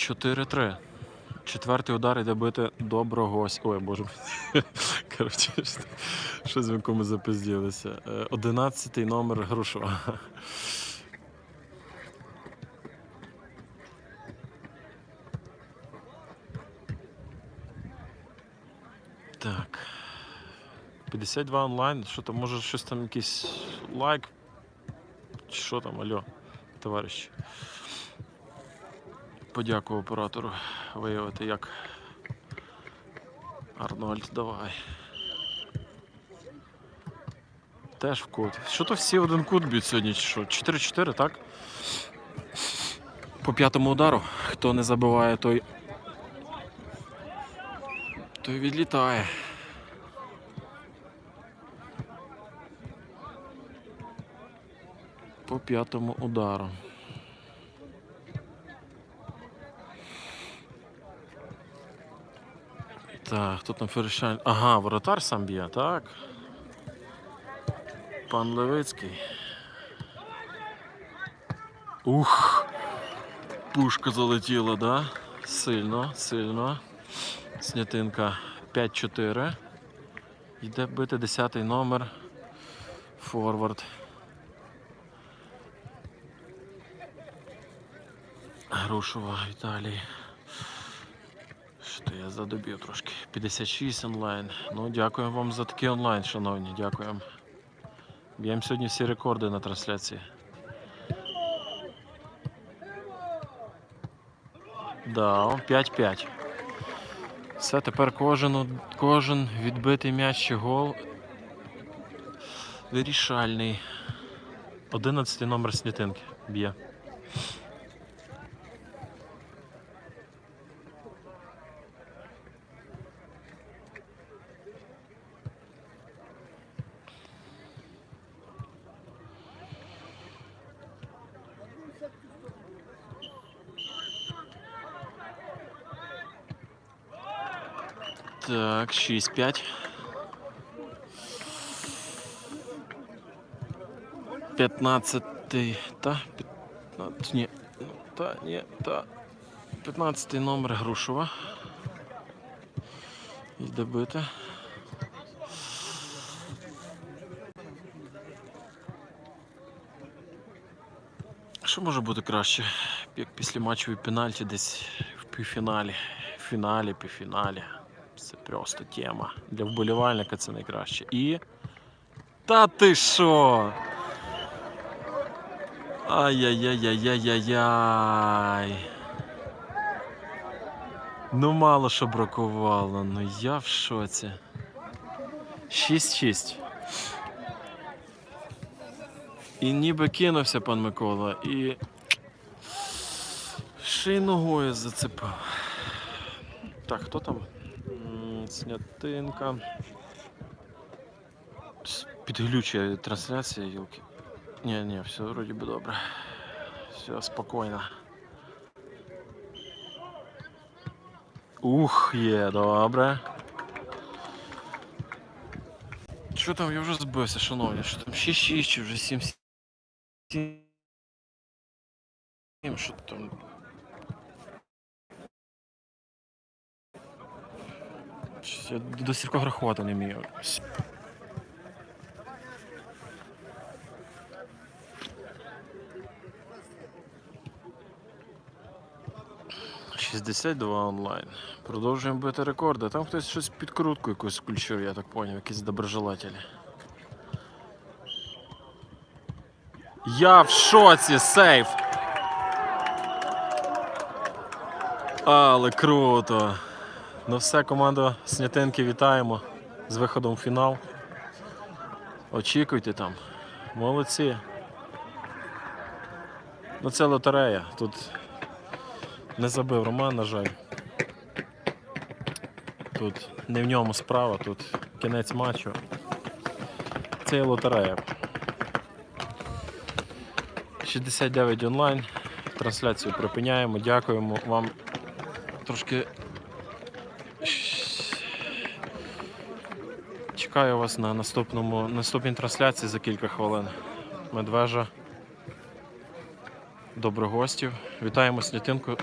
4-3. Четвертий удар йде бити доброго. ось- Ой, боже. Коротше, що- щось в якому запизділися. Е, Одинадцятий номер Грушова. Так. 52 онлайн. Що там, може щось там якийсь лайк? Що там, алло, товариші? Подякую оператору виявити як. Арнольд, давай. Теж в кут. Що то всі один кут б'ють сьогодні, що? 4-4, так? По п'ятому удару. Хто не забиває, той. Той відлітає. По п'ятому удару. Так, хто там Ферещань? Ага, воротар сам б'є, так. Пан Левицький. Ух! Пушка залетіла, да? Сильно, сильно. Снятинка 5-4. Йде бити 10 номер. Форвард. Грушова Віталій. Що я задобів трошки. 56 онлайн. Ну, дякуємо вам за такий онлайн, шановні. Дякуємо. Б'ємо сьогодні всі рекорди на трансляції. Да, 5-5. Все, тепер кожен, кожен відбитий м'яч чи гол вирішальний. 11 номер снітинки б'є. Так, 6-5. 15 та 15, ні, та, ні, та 15 номер Грушова. Йде бити. Що може бути краще, як після матчової пенальті десь в півфіналі, фіналі, півфіналі. Це просто тема. Для вболівальника це найкраще. І. Та ти що? Ай-яй-яй-яй-яй-яй. Ну мало що бракувало, ну я в шоці. 6-6. І ніби кинувся пан Микола і. Ще й ногою зацепив. Так, хто там? Снятинка. Підглючує трансляція, Юлки. Ні, ні, все вроді би добре. Все спокійно. Ух, є, добре. Що там, я вже збився, шановні, що там 6-6 чи вже 7-7? Що там? Я до стількох рахувати не вмію. Шістдесят два онлайн. Продовжуємо бити рекорди. Там хтось щось підкрутку якусь включив, я так поняв, якісь доброжелателі. Я в шоці, сейф! Але круто! Ну все, команда Снятинки вітаємо з виходом в фінал. Очікуйте там. Молодці. Ну це лотерея. Тут не забив Роман, на жаль. Тут не в ньому справа, тут кінець матчу. Це є лотерея. 69 онлайн. Трансляцію припиняємо. Дякуємо вам. Трошки Чекаю вас на наступному наступній трансляції за кілька хвилин. Медвежа. Доброгостів. Вітаємо Снятинку